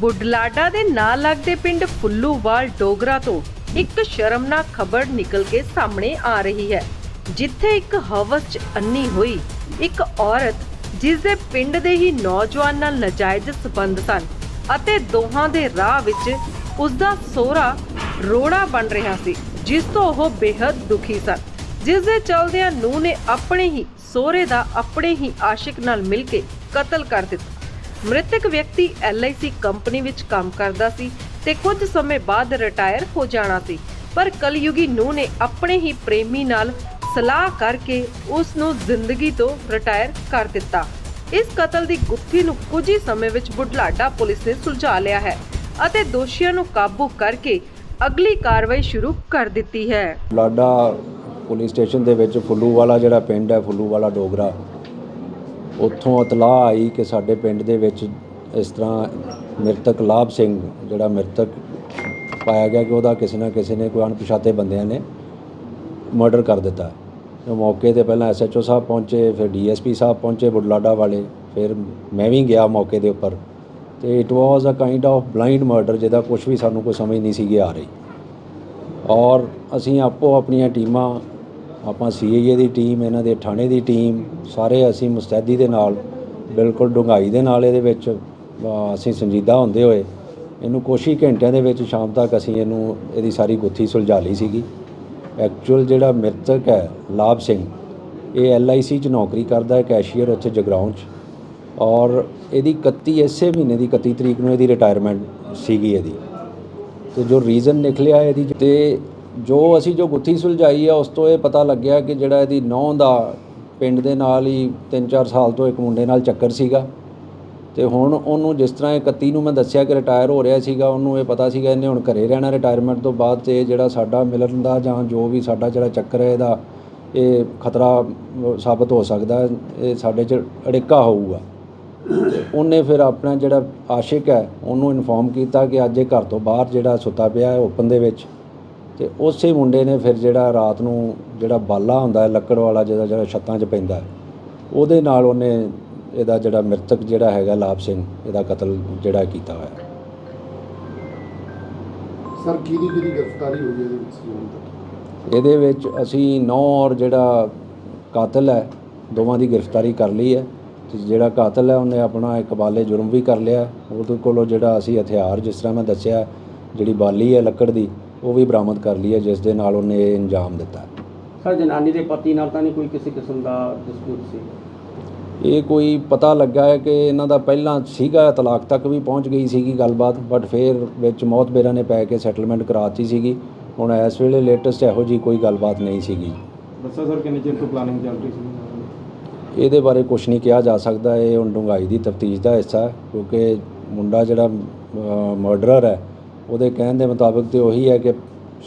ਬੁਢਲਾਡਾ ਦੇ ਨਾਲ ਲੱਗਦੇ ਪਿੰਡ ਫੁੱਲੂਵਾਲ ਡੋਗਰਾ ਤੋਂ ਇੱਕ ਸ਼ਰਮਨਾਕ ਖਬਰ ਨਿਕਲ ਕੇ ਸਾਹਮਣੇ ਆ ਰਹੀ ਹੈ, ਜਿੱਥੇ ਇੱਕ ਹਵਸ 'ਚ ਅੰਨੀ ਹੋਈ ਇੱਕ ਔਰਤ ਜਿਸ ਦੇ ਪਿੰਡ ਦੇ ਹੀ ਨੌਜਵਾਨ ਨਾਲ ਨਾਜਾਇਜ਼ ਸਬੰਧ ਸਨ ਅਤੇ ਦੋਹਾਂ ਦੇ ਰਾਹ ਵਿੱਚ ਉਸ ਦਾ ਸੋਹਰਾ ਰੋੜਾ ਬਣ ਰਿਹਾ ਸੀ, ਜਿਸ ਤੋਂ ਉਹ ਬੇहद ਦੁਖੀ ਸਨ। ਜਿਸ ਦੇ ਚਲਦਿਆਂ ਨੂੰ ਨੇ ਆਪਣੇ ਹੀ ਸੋਹਰੇ ਦਾ ਆਪਣੇ ਹੀ ਆਸ਼ਿਕ ਨਾਲ ਮਿਲ ਕੇ ਕਤਲ ਕਰ ਦਿੱਤਾ। ਮ੍ਰਿਤਕ ਵਿਅਕਤੀ LIC ਕੰਪਨੀ ਵਿੱਚ ਕੰਮ ਕਰਦਾ ਸੀ ਤੇ ਕੁਝ ਸਮੇਂ ਬਾਅਦ ਰਿਟਾਇਰ ਹੋ ਜਾਣਾ ਸੀ। ਪਰ ਕਲਯੁਗੀ ਨੂੰ ਨੇ ਆਪਣੇ ਹੀ ਪ੍ਰੇਮੀ ਨਾਲ ਸਲਾਹ ਕਰਕੇ ਉਸ ਨੂੰ ਜ਼ਿੰਦਗੀ ਤੋਂ ਰਿਟਾਇਰ ਕਰ ਦਿੱਤਾ। ਇਸ ਕਤਲ ਦੀ ਗੁੱਥੀ ਨੂੰ ਕੁਝ ਹੀ ਸਮੇਂ ਵਿੱਚ ਬੁਢਲਾਡਾ ਪੁਲਿਸ ਨੇ ਸੁਲਝਾ ਲਿਆ ਹੈ ਅਤੇ ਦੋਸ਼ੀਆਂ ਨੂੰ ਕਾਬੂ ਕਰਕੇ ਅਗਲੀ ਕਾਰਵਾਈ ਸ਼ੁਰੂ ਕਰ ਦਿੱਤੀ ਹੈ। ਲਾਡਾ ਪੁਲਿਸ ਸਟੇਸ਼ਨ ਦੇ ਵਿੱਚ ਫੁੱਲੂ ਵਾਲਾ ਜਿਹੜਾ ਪਿੰਡ ਹੈ ਫੁੱਲੂ ਵਾਲਾ ਡੋਗਰਾ ਉੱਥੋਂ ਇਤਲਾਹ ਆਈ ਕਿ ਸਾਡੇ ਪਿੰਡ ਦੇ ਵਿੱਚ ਇਸ ਤਰ੍ਹਾਂ ਮ੍ਰਿਤਕ ਲਾਭ ਸਿੰਘ, ਜਿਹੜਾ ਮ੍ਰਿਤਕ ਪਾਇਆ ਗਿਆ ਕਿ ਉਹਦਾ ਕਿਸੇ ਨਾ ਕਿਸੇ ਨੇ ਕੋਈ ਅਣਪਛਾਤੇ ਬੰਦਿਆਂ ਨੇ ਮਰਡਰ ਕਰ ਦਿੱਤਾ। ਮੌਕੇ ਤੇ ਪਹਿਲਾਂ ਐਸਐਚਓ ਸਾਹਿਬ ਪਹੁੰਚੇ, ਫਿਰ ਡੀਐਸਪੀ ਸਾਹਿਬ ਪਹੁੰਚੇ ਬੁਢਲਾਡਾ ਵਾਲੇ, ਫਿਰ ਮੈਂ ਵੀ ਗਿਆ ਮੌਕੇ ਦੇ ਉੱਪਰ। ਤੇ it was a kind of blind murder ਜਿਹਦਾ ਕੁਝ ਵੀ ਸਾਨੂੰ ਕੋਈ ਸਮਝ ਨਹੀਂ ਸੀਗੀ ਆ ਰਹੀ। ਔਰ ਅਸੀਂ ਆਪੋ ਆਪਣੀਆਂ ਟੀਮਾਂ ਆਪਾਂ ਸੀਆਈਏ ਦੀ ਟੀਮ ਇਹਨਾਂ ਦੇ ਥਾਣੇ ਦੀ ਟੀਮ ਸਾਰੇ ਅਸੀਂ ਮੁਸਤੈਦੀ ਦੇ ਨਾਲ, ਬਿਲਕੁਲ ਡੂੰਘਾਈ ਦੇ ਨਾਲ ਇਹਦੇ ਵਿੱਚ ਅਸੀਂ ਸੰਜੀਦਾ ਹੁੰਦੇ ਹੋਏ, ਇਹਨੂੰ ਕੁਛ ਹੀ ਘੰਟਿਆਂ ਦੇ ਵਿੱਚ ਸ਼ਾਮ ਤੱਕ ਅਸੀਂ ਇਹਨੂੰ, ਇਹਦੀ ਸਾਰੀ ਗੁੱਥੀ ਸੁਲਝਾ ਲਈ ਸੀਗੀ। ਐਕਚੁਅਲ ਜਿਹੜਾ ਮ੍ਰਿਤਕ ਹੈ, ਲਾਭ ਸਿੰਘ, ਇਹ ਐਲਆਈਸੀ 'ਚ ਨੌਕਰੀ ਕਰਦਾ ਹੈ ਕੈਸ਼ੀਅਰ ਉੱਥੇ ਜਗਰਾਉਂ 'ਚ। ਔਰ ਇਹਦੀ 31 ਇਸੇ ਮਹੀਨੇ ਦੀ 31 ਤਰੀਕ ਨੂੰ ਇਹਦੀ ਰਿਟਾਇਰਮੈਂਟ ਸੀਗੀ ਇਹਦੀ। ਤੇ ਜੋ ਰੀਜ਼ਨ ਨਿਕਲਿਆ ਇਹਦੀ, ਤੇ ਜੋ ਅਸੀਂ ਜੋ ਗੁੱਥੀ ਸੁਲਝਾਈ ਆ, ਉਸ ਤੋਂ ਇਹ ਪਤਾ ਲੱਗਿਆ ਕਿ ਜਿਹੜਾ ਇਹਦੀ ਨੌਂ ਦਾ ਪਿੰਡ ਦੇ ਨਾਲ ਹੀ 3-4 ਸਾਲ ਤੋਂ ਇੱਕ ਮੁੰਡੇ ਨਾਲ ਚੱਕਰ ਸੀਗਾ। ਤੇ ਹੁਣ ਉਹਨੂੰ ਜਿਸ ਤਰ੍ਹਾਂ ਇਹ 31 ਨੂੰ ਮੈਂ ਦੱਸਿਆ ਕਿ ਰਿਟਾਇਰ ਹੋ ਰਿਹਾ ਸੀਗਾ, ਉਹਨੂੰ ਇਹ ਪਤਾ ਸੀਗਾ ਇਹਨੇ ਹੁਣ ਘਰੇ ਰਹਿਣਾ ਰਿਟਾਇਰਮੈਂਟ ਤੋਂ ਬਾਅਦ ਤੇ ਜਿਹੜਾ ਸਾਡਾ ਮਿਲਣ ਦਾ ਜਾਂ ਜੋ ਵੀ ਸਾਡਾ ਜਿਹੜਾ ਚੱਕਰ ਹੈ ਇਹਦਾ, ਇਹ ਖਤਰਾ ਸਾਬਤ ਹੋ ਸਕਦਾ, ਇਹ ਸਾਡੇ 'ਚ ਅੜਿੱਕਾ ਹੋਊਗਾ। ਉਹਨੇ ਫਿਰ ਆਪਣਾ ਜਿਹੜਾ ਆਸ਼ਿਕ ਹੈ, ਉਹਨੂੰ ਇਨਫੋਰਮ ਕੀਤਾ ਕਿ ਅੱਜ ਇਹ ਘਰ ਤੋਂ ਬਾਹਰ ਜਿਹੜਾ ਸੁੱਤਾ ਪਿਆ ਹੈ ਓਪਨ ਦੇ ਵਿੱਚ। ਤੇ ਉਸੇ ਮੁੰਡੇ ਨੇ ਫਿਰ ਜਿਹੜਾ ਰਾਤ ਨੂੰ ਜਿਹੜਾ ਬਾਲਾ ਹੁੰਦਾ ਹੈ ਲੱਕੜ ਵਾਲਾ ਜਿਹਦਾ ਜਿਹੜਾ ਛੱਤਾਂ 'ਚ ਪੈਂਦਾ ਉਹਦੇ ਨਾਲ ਉਹਨੇ ਇਹਦਾ ਜਿਹੜਾ ਮ੍ਰਿਤਕ ਜਿਹੜਾ ਹੈਗਾ ਲਾਭ ਸਿੰਘ ਇਹਦਾ ਕਤਲ ਜਿਹੜਾ ਕੀਤਾ ਹੋਇਆ। ਸਰ ਕਿਹਦੀ ਕਿਹਦੀ ਗ੍ਰਿਫਤਾਰੀ ਹੋਈ ਹੈ ਇਹਦੇ ਵਿੱਚ? ਇਹਦੇ ਵਿੱਚ ਅਸੀਂ ਨੌ ਔਰ ਜਿਹੜਾ ਕਾਤਲ ਹੈ ਦੋਵਾਂ ਦੀ ਗ੍ਰਿਫਤਾਰੀ ਕਰ ਲਈ ਹੈ ਤੇ ਜਿਹੜਾ ਕਾਤਲ ਹੈ ਉਹਨੇ ਆਪਣਾ ਇੱਕ ਬਾਲੇ ਜੁਰਮ ਵੀ ਕਰ ਲਿਆ। ਉਹਦੇ ਕੋਲੋਂ ਜਿਹੜਾ ਅਸੀਂ ਹਥਿਆਰ ਜਿਸ ਤਰ੍ਹਾਂ ਮੈਂ ਦੱਸਿਆ ਜਿਹੜੀ ਬਾਲੀ ਹੈ ਲੱਕੜ ਦੀ ਉਹ ਵੀ ਬਰਾਮਦ ਕਰ ਲਈ ਹੈ ਜਿਸ ਦੇ ਨਾਲ ਉਹਨੇ ਇਹ ਅੰਜਾਮ ਦਿੱਤਾ। ਸਰ ਜਨਾਨੀ ਦੇ ਪਤੀ ਨਾਲ ਤਾਂ ਨਹੀਂ ਕੋਈ ਕਿਸੇ ਕਿਸਮ ਦਾ ਡਿਸਪਿਊਟ ਸੀ? ਇਹ ਕੋਈ ਪਤਾ ਲੱਗਾ ਹੈ ਕਿ ਇਹਨਾਂ ਦਾ ਪਹਿਲਾਂ ਸੀਗਾ ਤਲਾਕ ਤੱਕ ਵੀ ਪਹੁੰਚ ਗਈ ਸੀਗੀ ਗੱਲਬਾਤ ਬਟ ਫਿਰ ਵਿੱਚ ਮੌਤ ਬੇਰਾਂ ਨੇ ਪੈ ਕੇ ਸੈਟਲਮੈਂਟ ਕਰਾਤੀ ਸੀਗੀ। ਹੁਣ ਇਸ ਵੇਲੇ ਲੇਟੈਸਟ ਇਹੋ ਜੀ ਕੋਈ ਗੱਲਬਾਤ ਨਹੀਂ ਸੀਗੀ। ਦੱਸੋ ਸਰ ਕਿੰਨੇ ਚਿਰ ਤੋਂ ਪਲਾਨਿੰਗ ਚੱਲ ਰਹੀ ਸੀ? ਇਹਦੇ ਬਾਰੇ ਕੁਝ ਨਹੀਂ ਕਿਹਾ ਜਾ ਸਕਦਾ ਇਹ ਹੁਣ ਡੂੰਘਾਈ ਦੀ ਤਫਤੀਸ਼ ਦਾ ਹਿੱਸਾ ਕਿਉਂਕਿ ਮੁੰਡਾ ਜਿਹੜਾ ਮਰਡਰਰ ਹੈ ਉਹਦੇ ਕਹਿਣ ਦੇ ਮੁਤਾਬਕ ਤੇ ਉਹੀ ਹੈ ਕਿ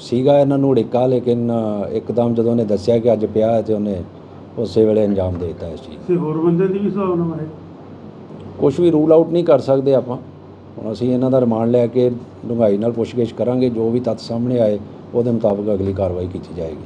ਸੀਗਾ ਇਹਨਾਂ ਨੂੰ ਉੜਿੱਕਾ ਲੇਕਿਨ ਇੱਕਦਮ ਜਦੋਂ ਉਹਨੇ ਦੱਸਿਆ ਕਿ ਅੱਜ ਪਿਆ ਹੈ ਤੇ ਉਹਨੇ ਉਸੇ ਵੇਲੇ ਅੰਜਾਮ ਦੇ ਦਿੱਤਾ ਇਸ ਚੀਜ਼ ਤੇ ਹੋਰ ਬੰਦੇ ਦੀ ਵੀ ਹਿਸਾਬ ਹੈ ਕੁਝ ਵੀ ਰੂਲ ਆਊਟ ਨਹੀਂ ਕਰ ਸਕਦੇ ਆਪਾਂ। ਹੁਣ ਅਸੀਂ ਇਹਨਾਂ ਦਾ ਰਿਮਾਂਡ ਲੈ ਕੇ ਡੂੰਘਾਈ ਨਾਲ ਪੁੱਛਗਿੱਛ ਕਰਾਂਗੇ ਜੋ ਵੀ ਤੱਥ ਸਾਹਮਣੇ ਆਏ ਉਹਦੇ ਮੁਤਾਬਕ ਅਗਲੀ ਕਾਰਵਾਈ ਕੀਤੀ ਜਾਏਗੀ।